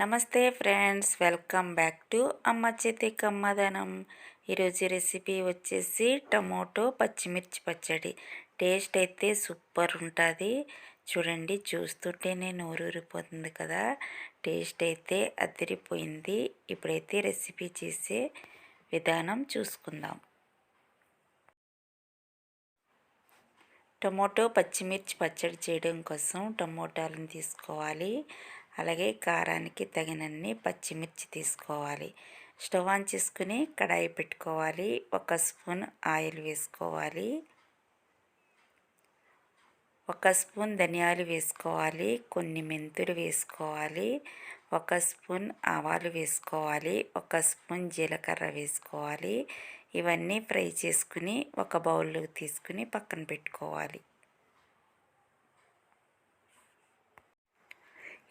నమస్తే friends welcome back to అమ్మ చేతి కమ్మదనం. ఈరోజు రెసిపీ వచ్చేసి టమోటో పచ్చిమిర్చి పచ్చడి. టేస్ట్ అయితే సూపర్ ఉంటుంది. చూడండి చూస్తుంటేనే నోరూరిపోతుంది కదా. టేస్ట్ అయితే అదిరిపోయింది. ఇప్పుడైతే రెసిపీ చేసే విధానం చూసుకుందాం. టమోటో పచ్చిమిర్చి పచ్చడి చేయడం కోసం టమోటాలను తీసుకోవాలి. అలాగే కారానికి తగినన్ని పచ్చిమిర్చి తీసుకోవాలి. స్టవ్ ఆన్ చేసుకుని కడాయి పెట్టుకోవాలి. ఒక స్పూన్ ఆయిల్ వేసుకోవాలి. ఒక స్పూన్ ధనియాలు వేసుకోవాలి. కొన్ని మెంతులు వేసుకోవాలి. ఒక స్పూన్ ఆవాలు వేసుకోవాలి. ఒక స్పూన్ జీలకర్ర వేసుకోవాలి. ఇవన్నీ ఫ్రై చేసుకుని ఒక బౌల్లోకి తీసుకుని పక్కన పెట్టుకోవాలి.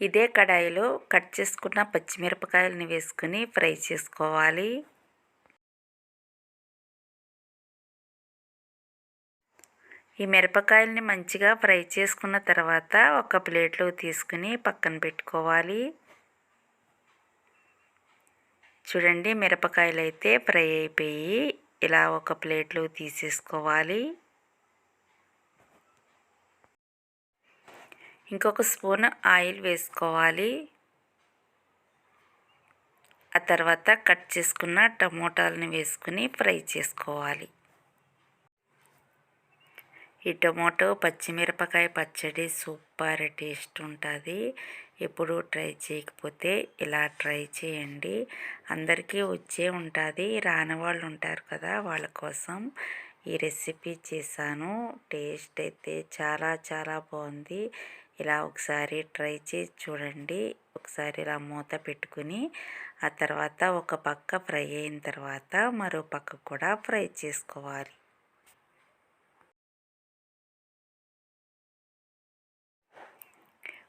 ఇదే కడాయిలో కట్ చేసుకున్న పచ్చిమిరపకాయలని వేసుకుని ఫ్రై చేసుకోవాలి. ఈ మిరపకాయలని మంచిగా ఫ్రై చేసుకున్న తర్వాత ఒక ప్లేట్లో తీసుకుని పక్కన పెట్టుకోవాలి. చూడండి మిరపకాయలు అయితే ఫ్రై అయిపోయి ఇలా ఒక ప్లేట్లో తీసేసుకోవాలి. ఇంకొక స్పూన్ ఆయిల్ వేసుకోవాలి. ఆ తర్వాత కట్ చేసుకున్న టమోటాలని వేసుకుని ఫ్రై చేసుకోవాలి. ఈ టొమాటో పచ్చిమిరపకాయ పచ్చడి సూపర్ టేస్ట్ ఉంటుంది. ఎప్పుడు ట్రై చేయకపోతే ఇలా ట్రై చేయండి. అందరికీ వచ్చే ఉంటుంది. రాని వాళ్ళు ఉంటారు కదా వాళ్ళ కోసం. ఈ రెసిపీ చేశాను. టేస్ట్ అయితే చాలా చాలా బాగుంది. ఇలా ఒకసారి ట్రై చేసి చూడండి. ఒకసారి ఇలా మూత పెట్టుకుని ఆ తర్వాత ఒక పక్క ఫ్రై అయిన తర్వాత మరో పక్క కూడా ఫ్రై చేసుకోవాలి.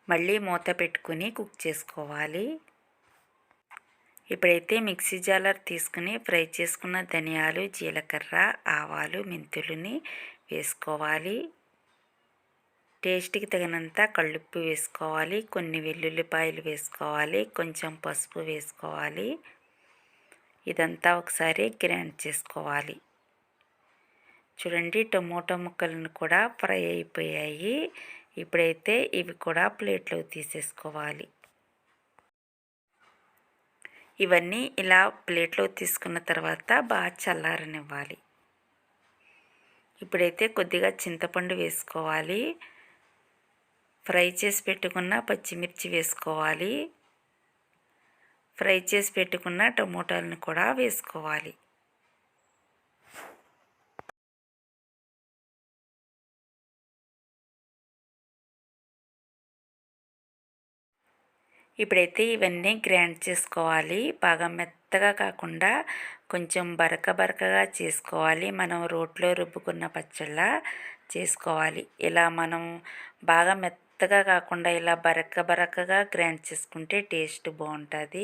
మళ్ళీ మూత పెట్టుకుని కుక్ చేసుకోవాలి. ఇప్పుడైతే మిక్సీ జాలర్ తీసుకుని ఫ్రై చేసుకున్న ధనియాలు జీలకర్ర ఆవాలు మెంతులని వేసుకోవాలి. టేస్ట్కి తగినంత కళ్ళుప్పు వేసుకోవాలి. కొన్ని వెల్లుల్లిపాయలు వేసుకోవాలి. కొంచెం పసుపు వేసుకోవాలి. ఇదంతా ఒకసారి గ్రైండ్ చేసుకోవాలి. చూడండి టమోటో ముక్కలను కూడా ఫ్రై అయిపోయాయి. ఇప్పుడైతే ఇవి కూడా ప్లేట్లో తీసేసుకోవాలి. ఇవన్నీ ఇలా ప్లేట్లో తీసుకున్న తర్వాత బాగా చల్లారనివ్వాలి. ఇప్పుడైతే కొద్దిగా చింతపండు వేసుకోవాలి. ఫ్రై చేసి పెట్టుకున్న పచ్చిమిర్చి వేసుకోవాలి. ఫ్రై చేసి పెట్టుకున్న టమోటాలను కూడా వేసుకోవాలి. ఇప్పుడైతే ఇవన్నీ గ్రైండ్ చేసుకోవాలి. బాగా మెత్తగా కాకుండా కొంచెం బరక బరకగా చేసుకోవాలి. మనం రోట్లో రుబ్బుకున్న పచ్చళ్ళ చేసుకోవాలి. ఇలా మనం బాగా మెత్త మెత్తగా కాకుండా ఇలా బరక బరకగా గ్రైండ్ చేసుకుంటే టేస్ట్ బాగుంటుంది.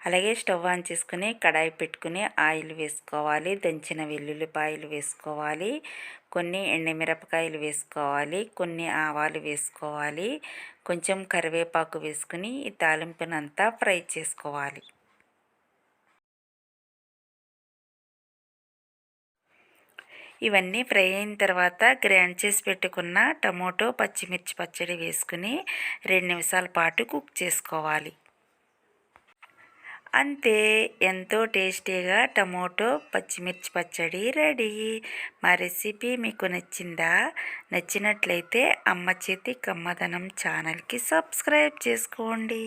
అలాగే స్టవ్ ఆన్ చేసుకుని కడాయి పెట్టుకుని ఆయిల్ వేసుకోవాలి. దంచిన వెల్లుల్లిపాయలు వేసుకోవాలి. కొన్ని ఎండుమిరపకాయలు వేసుకోవాలి. కొన్ని ఆవాలు వేసుకోవాలి. కొంచెం కరివేపాకు వేసుకుని ఈ తాలింపునంతా ఫ్రై చేసుకోవాలి. ఇవన్నీ ఫ్రై అయిన తర్వాత గ్రైండ్ చేసి పెట్టుకున్న టమోటో పచ్చిమిర్చి పచ్చడి వేసుకుని రెండు నిమిషాల పాటు కుక్ చేసుకోవాలి. అంతే ఎంతో టేస్టీగా టమోటో పచ్చిమిర్చి పచ్చడి రెడీ. మా రెసిపీ మీకు నచ్చిందా? నచ్చినట్లయితే అమ్మ చేతి కమ్మదనం ఛానల్కి సబ్స్క్రైబ్ చేసుకోండి.